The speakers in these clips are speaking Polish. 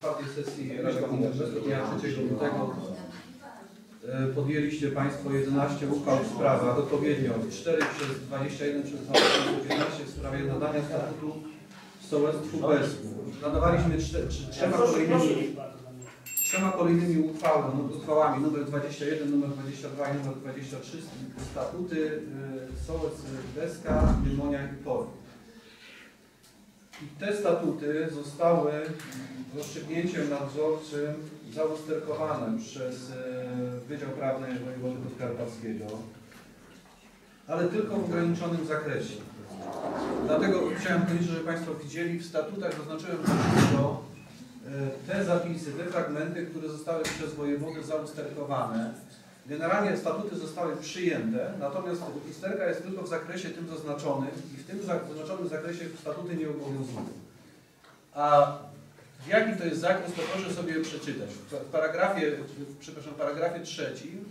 czwartej sesji Rady Brzesko dnia 3 lutego e, podjęliście Państwo 11 uchwał w sprawach, odpowiednio 4 przez 21 przez 2015 w sprawie nadania statutu sołectwu Besku. Nadawaliśmy trze, trzema, kolejnymi, trzema kolejnymi uchwałami, no, uchwałami numer 21, numer 22 i numer 23 statuty e, sołec Beska, Dymonia i Pory. I te statuty zostały rozstrzygnięciem nadzorczym zausterkowane przez e, Wydział Prawny Wojewody Podkarpackiego, ale tylko w ograniczonym zakresie. Dlatego chciałem powiedzieć, że Państwo widzieli, w statutach zaznaczyłem wszystko, e, te zapisy, te fragmenty, które zostały przez wojewodę zausterkowane. Generalnie statuty zostały przyjęte, natomiast usterka jest tylko w zakresie tym zaznaczonym i w tym zaznaczonym zakresie statuty nie obowiązują. A jaki to jest zakres, to proszę sobie przeczytać. W paragrafie, przepraszam, paragrafie trzecim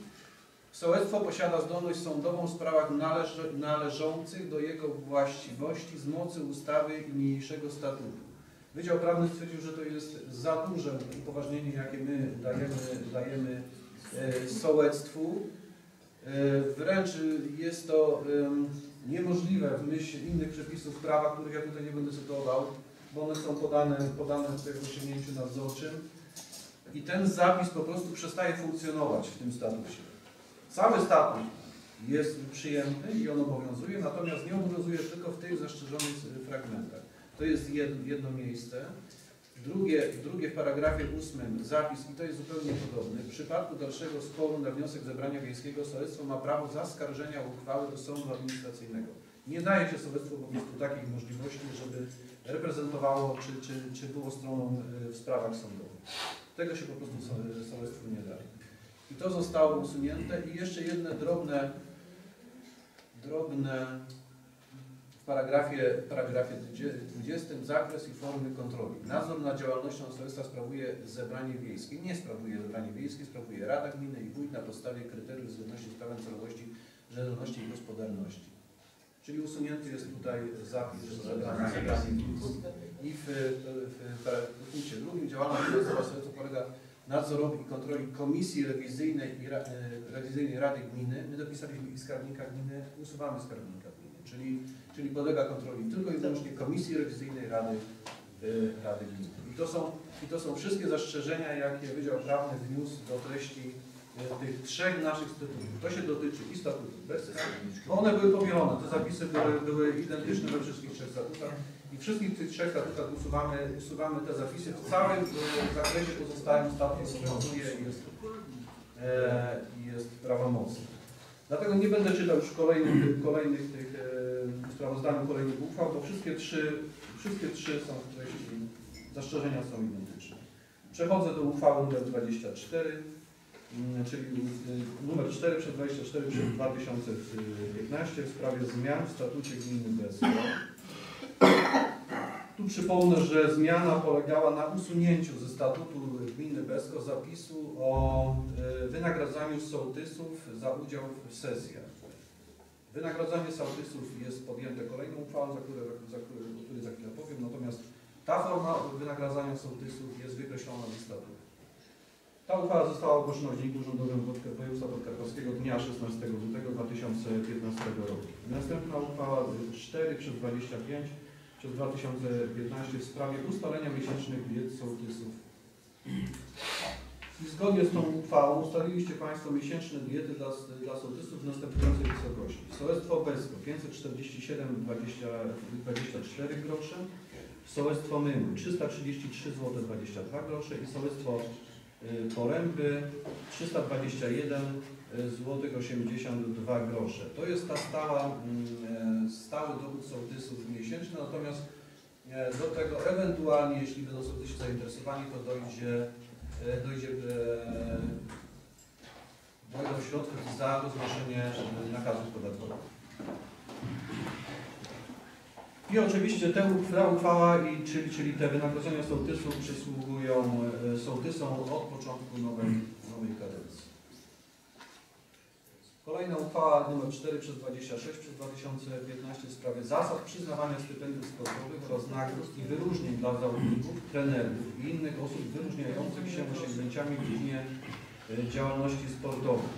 sołectwo posiada zdolność sądową w sprawach należ, należących do jego właściwości z mocy ustawy i niniejszego statutu. Wydział Prawny stwierdził, że to jest za duże upoważnienie, jakie my dajemy, dajemy sołectwu. E, wręcz jest to e, niemożliwe w myśl innych przepisów prawa, których ja tutaj nie będę cytował, bo one są podane, podane w tym osiągnięciu nadzorczym i ten zapis po prostu przestaje funkcjonować w tym statucie. Cały statut jest przyjęty i on obowiązuje, natomiast nie obowiązuje tylko w tych zastrzeżonych fragmentach. To jest jedno miejsce. Drugie, drugie w paragrafie ósmym zapis, i to jest zupełnie podobny. W przypadku dalszego sporu na wniosek zebrania wiejskiego sołectwo ma prawo zaskarżenia uchwały do sądu administracyjnego. Nie daje się sołectwu po prostu takich możliwości, żeby reprezentowało, czy, czy, czy było stroną w sprawach sądowych. Tego się po prostu sołectwu nie da. I to zostało usunięte i jeszcze jedne drobne, drobne paragrafie, paragrafie 20 zakres i formy kontroli. Nadzór nad działalnością sołectwa sprawuje zebranie wiejskie. Nie sprawuje zebranie wiejskie, sprawuje Rada Gminy i Wójt na podstawie kryteriów zgodności z prawem celowości, rzetelności i gospodarności. Czyli usunięty jest tutaj zapis, zebranie I w, w, punkcie drugim działalność sołectwa polega nadzorowi i kontroli Komisji Rewizyjnej i Ra, Rewizyjnej Rady Gminy. My dopisaliśmy i skarbnika gminy, usuwamy skarbnika czyli, czyli podlega kontroli tylko i wyłącznie Komisji Rewizyjnej Rady, y, Rady. I to, są, I to są wszystkie zastrzeżenia, jakie Wydział Prawny wniósł do treści y, tych trzech naszych statutów. To się dotyczy i statutów bez bo one były powielone, te zapisy były, były identyczne we wszystkich trzech statutach. I wszystkich tych trzech statutach usuwamy, usuwamy te zapisy. W całym zakresie pozostałym statut obowiązuje i jest, e, jest prawomocny. Dlatego nie będę czytał już kolejnych, kolejnych tych sprawozdaniu kolejnych uchwał, bo wszystkie trzy, wszystkie trzy są w treści, zastrzeżenia są identyczne. Przechodzę do uchwały numer 24, czyli numer 4 przez 24 przez 2015 w sprawie zmian w statucie gminy Besko. Tu przypomnę, że zmiana polegała na usunięciu ze statutu gminy Besko zapisu o e, wynagradzaniu sołtysów za udział w sesjach. Wynagradzanie sołtysów jest podjęte kolejną uchwałą, za, które, za, o której za chwilę powiem, natomiast ta forma wynagradzania sołtysów jest wykreślona ze statutu. Ta uchwała została ogłoszona w Dzienniku Urzędowym Województwa Podkarpackiego dnia 16 lutego 2015 roku. Następna uchwała 4 przez 25 przez 2015 w sprawie ustalenia miesięcznych diet sołtysów. Zgodnie z tą uchwałą ustaliliście Państwo miesięczne diety dla, dla sołtysów w następującej wysokości. Sołectwo Besko 547,24 grosze, sołectwo Mymy 333 zł 22 grosze i sołectwo y, Poręby 321 zł 82 grosze. To jest ta stała, mm, e, stały dochód sołtysów miesięczny, natomiast e, do tego ewentualnie, jeśli będą sołtysi zainteresowani, to dojdzie, dojdzie dojdą środki za rozłożenie nakazów podatkowych. I oczywiście te, ta uchwała, i, czyli, czyli te wynagrodzenia sołtysów przysługują sołtysom od początku nowej, nowej kadencji. Kolejna uchwała nr 4 przez 26 przez 2015 w sprawie zasad przyznawania stypendiów sportowych oraz nagród i wyróżnień dla zawodników, trenerów i innych osób wyróżniających się osiągnięciami w dziedzinie e, działalności sportowej.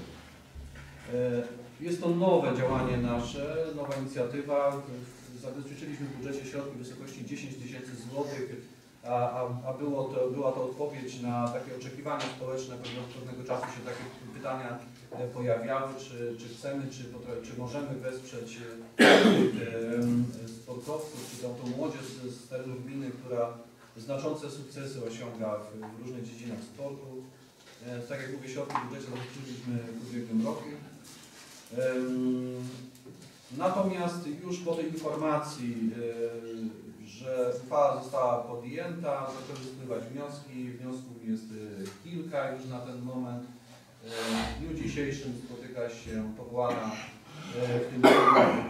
E, Jest to nowe działanie nasze, nowa inicjatywa. Zabezpieczyliśmy w budżecie środki w wysokości 10 tysięcy złotych, a, a, a było to, była to odpowiedź na takie oczekiwania społeczne. Pewnego, pewnego czasu się takie pytania e, pojawiały, czy, czy chcemy, czy, czy możemy wesprzeć e, em, sportowców, czy tą, młodzież z, terenów gminy, która znaczące sukcesy osiąga w, w różnych dziedzinach sportu. E, Tak jak mówię, środki w budżecie zabezpieczyliśmy w ubiegłym roku. Natomiast już po tej informacji, e, że uchwała została podjęta, zaczęły spływać wnioski. Wniosków jest już na ten moment. E, W dniu dzisiejszym spotyka się powołana e, w tym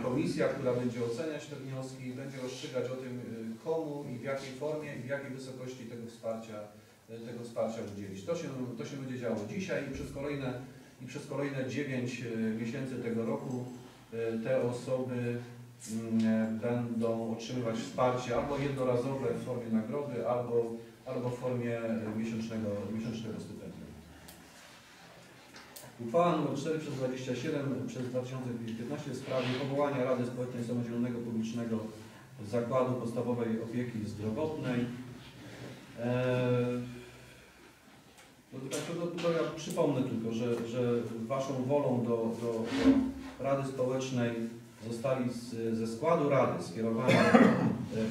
komisja, która będzie oceniać te wnioski i będzie rozstrzygać o tym, e, komu i w jakiej formie i w jakiej wysokości tego wsparcia, tego wsparcia udzielić. To się, to się będzie działo dzisiaj i przez kolejne, i przez kolejne 9 miesięcy tego roku te osoby mm, będą otrzymywać wsparcie albo jednorazowe w formie nagrody, albo, albo w formie miesięcznego, miesięcznego stypendium. Uchwała nr 4 przez 27 przez 2015 w sprawie powołania Rady Społecznej Samodzielnego Publicznego Zakładu Podstawowej Opieki Zdrowotnej. Eee, to, to, to, ja przypomnę tylko, że, że Waszą wolą do, do, Rady Społecznej zostali z, ze składu Rady skierowani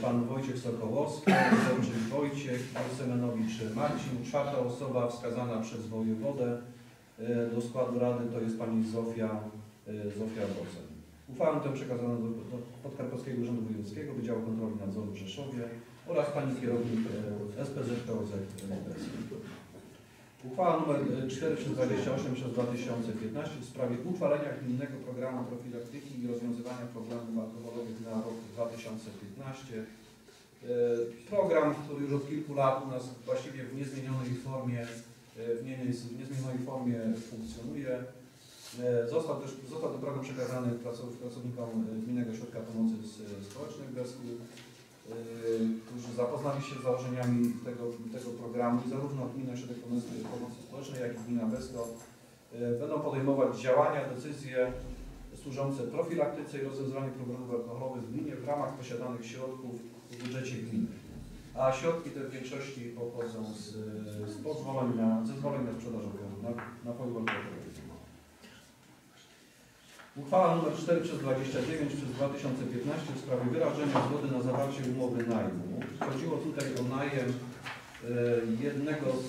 Pan Wojciech Sokołowski, Wojciech Wojciech, Semenowicz Marcin, czwarta osoba wskazana przez wojewodę do składu Rady to jest Pani Zofia, e, Zofia Bosen. Uchwałę tę przekazano do, do Podkarpackiego Urzędu Wojewódzkiego Wydziału Kontroli Nadzoru w Rzeszowie oraz Pani Kierownik e, SPZ POZ. Uchwała nr 4 przez 28 przez 2015 w sprawie uchwalenia gminnego programu profilaktyki i rozwiązywania problemów alkoholowych na rok 2015. E, Program, który już od kilku lat u nas właściwie w niezmienionej formie, e, w nie- w niezmienionej formie funkcjonuje. E, Został też został ten przekazany pracow- pracownikom e, Gminnego Ośrodka Pomocy Społecznej w e, którzy zapoznali się z założeniami tego, tego programu i zarówno Gmina Ośrodek Pomocy Społecznej, jak i Gmina Besko e, będą podejmować działania, decyzje służące profilaktyce i rozwiązywaniu problemów alkoholowych w gminie w ramach posiadanych środków w budżecie gminy. A środki te w większości pochodzą z, z pozwoleń na, zezwoleń na sprzedaż na, napojów alkoholowych. Uchwała nr 4 przez 29 przez 2015 w sprawie wyrażenia zgody na zawarcie umowy najmu. Chodziło tutaj o najem e, jednego z,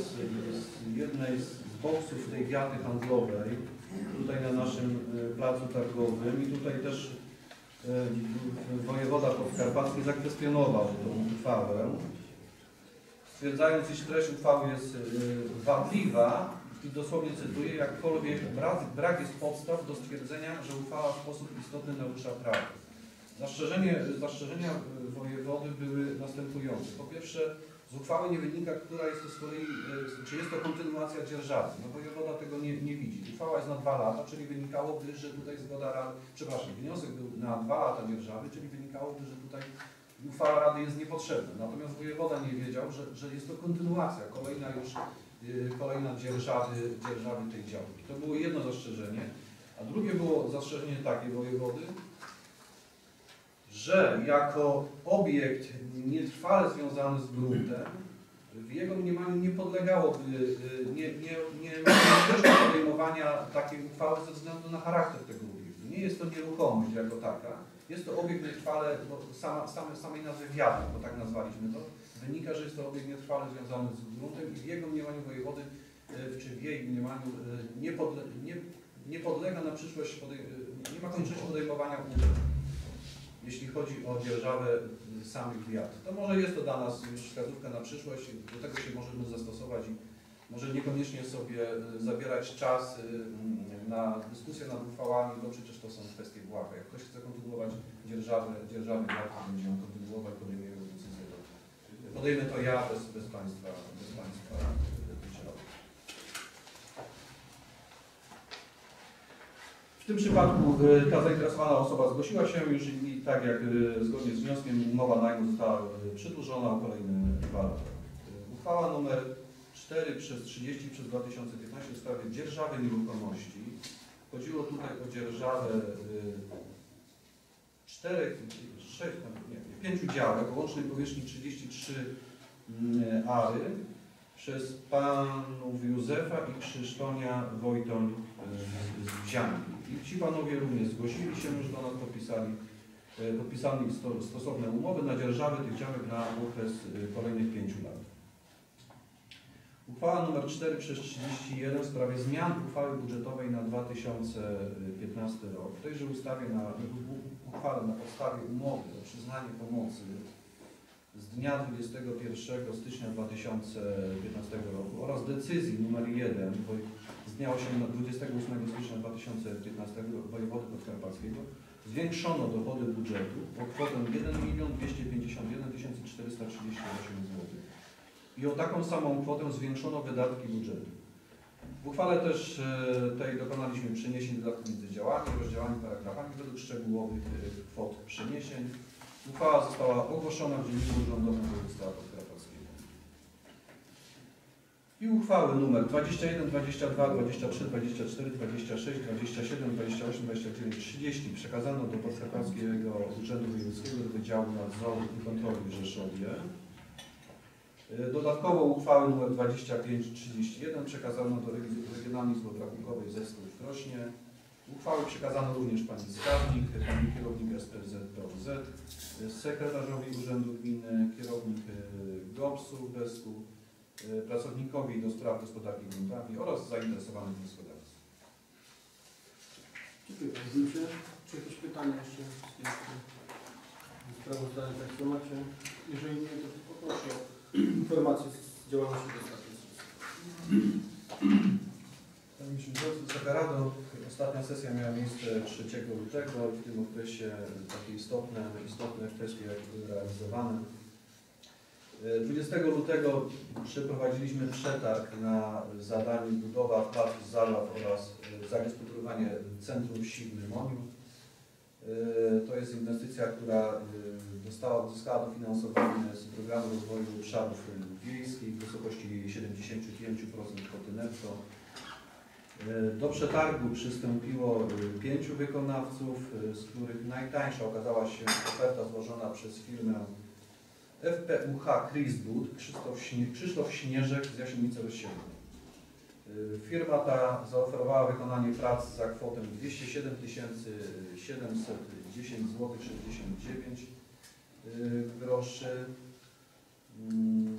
z jednej z boksów tej wiaty handlowej tutaj na naszym e, placu targowym i tutaj też e, wojewoda podkarpacki zakwestionował tą uchwałę, stwierdzając, iż treść uchwały jest e, wadliwa i dosłownie cytuję, jakkolwiek brak, brak jest podstaw do stwierdzenia, że uchwała w sposób istotny narusza prawo. Zastrzeżenie, zastrzeżenia y, wojewody były następujące. Po pierwsze, z uchwały nie wynika, która jest to z kolei, y, czy jest to kontynuacja dzierżawy. No wojewoda tego nie, nie widzi. Uchwała jest na dwa lata, czyli wynikałoby, że tutaj zgoda rady, przepraszam, wniosek był na dwa lata dzierżawy, czyli wynikałoby, że tutaj uchwała rady jest niepotrzebna. Natomiast wojewoda nie wiedział, że, że jest to kontynuacja, kolejna już y, kolejna dzierżawy, dzierżawy tej działki. To było jedno zastrzeżenie. A drugie było zastrzeżenie takie wojewody, że jako obiekt nietrwale związany z gruntem, w jego mniemaniu nie podlegałoby, y, nie, nie, nie nie podejmowania takiej uchwały ze względu na charakter tego obiektu. Nie jest to nieruchomość jako taka, jest to obiekt nietrwale, bo sama, same, samej nazwy wiatr, bo tak nazwaliśmy to, wynika, że jest to obiekt nietrwale związany z gruntem i w jego mniemaniu wojewody, y, czy w jej mniemaniu y, nie, podle, nie, nie podlega na przyszłość, podej, y, nie ma konieczności podejmowania umów, jeśli chodzi o dzierżawę samych wiatr. To może jest to dla nas już wskazówka na przyszłość, do tego się możemy zastosować i może niekoniecznie sobie y, zabierać czas y, mm, na dyskusję nad uchwałami, bo przecież to są kwestie błahe. Jak ktoś chce kontynuować dzierżawę, dzierżawę wiatr, będzie ją kontynuować, podejmuje decyzję. Podejmę to ja bez, bez Państwa, bez Państwa udziału. W tym przypadku y, ta zainteresowana osoba zgłosiła się już i tak jak y, zgodnie z wnioskiem umowa najmu została y, przedłużona o kolejne dwa lata. Y, Uchwała numer 4 przez 30 przez 2015 w sprawie dzierżawy nieruchomości. Chodziło tutaj o dzierżawę y, czterech, sześć, nie, pięciu działek o łącznej powierzchni 33 mm, ary przez panów Józefa i Krzysztonia Wojtoń y, z Wzianki. I ci panowie również zgłosili się już do nas, podpisali, y, podpisali sto, stosowne umowy na dzierżawę tych działek na okres kolejnych pięciu lat. Uchwała nr 4 przez 31 w sprawie zmian uchwały budżetowej na 2015 rok. W tejże ustawie na uchwale na podstawie umowy o przyznanie pomocy z dnia 21 stycznia 2015 roku oraz decyzji nr 1 woj- z dnia 8 28 stycznia 2015 roku wojewody podkarpackiego zwiększono dochody budżetu o kwotę 1 251 438 zł i o taką samą kwotę zwiększono wydatki budżetu. W uchwale też e, tej dokonaliśmy przeniesień wydatków między działami, rozdziałami, paragrafami według szczegółowych e, kwot przeniesień. Uchwała została ogłoszona w Dzienniku Urzędowym Województwa Podkarpackiego. I uchwały nr 21, 22, 23, 24, 26, 27, 28, 29, 30 przekazano do Podkarpackiego Urzędu Wojewódzkiego do Wydziału Nadzoru i Kontroli w Rzeszowie. Y, Dodatkowo uchwałę nr 2531 przekazano do Regi- Regionalnej Izby Obrachunkowej Zespół w Krośnie. Uchwały przekazano również pani skarbnik, pani kierownik SPZ POZ, y, sekretarzowi Urzędu Gminy, kierownik y, GOPS-u w Besku, pracownikowi do spraw gospodarki gruntami oraz zainteresowanym wnioskodawcom. Dziękuję Panie Wójcie. Czy jakieś pytania jeszcze z tej sprawozdania Państwo macie? Jeżeli nie, to poproszę o informację z działalności sesji. Panie Przewodniczący, ostatnia sesja miała miejsce 3 lutego i w tym okresie takie istotne, istotne kwestie były realizowane. E, 20 lutego przeprowadziliśmy przetarg na zadanie budowa placu Zalaw oraz e, zagospodarowanie Centrum Siwny Moniu. E, To jest inwestycja, która e, dostała, uzyskała dofinansowanie z programu rozwoju obszarów e, wiejskich w wysokości 75% kwoty netto. Do przetargu przystąpiło pięciu wykonawców, z których najtańsza okazała się oferta złożona przez firmę FPUH Krzysztof, Śnie, Krzysztof Śnieżek z Jasienicy Rozsiewnej. E, Firma ta zaoferowała wykonanie prac za kwotę 207 710 zł 69 e, groszy. Mm,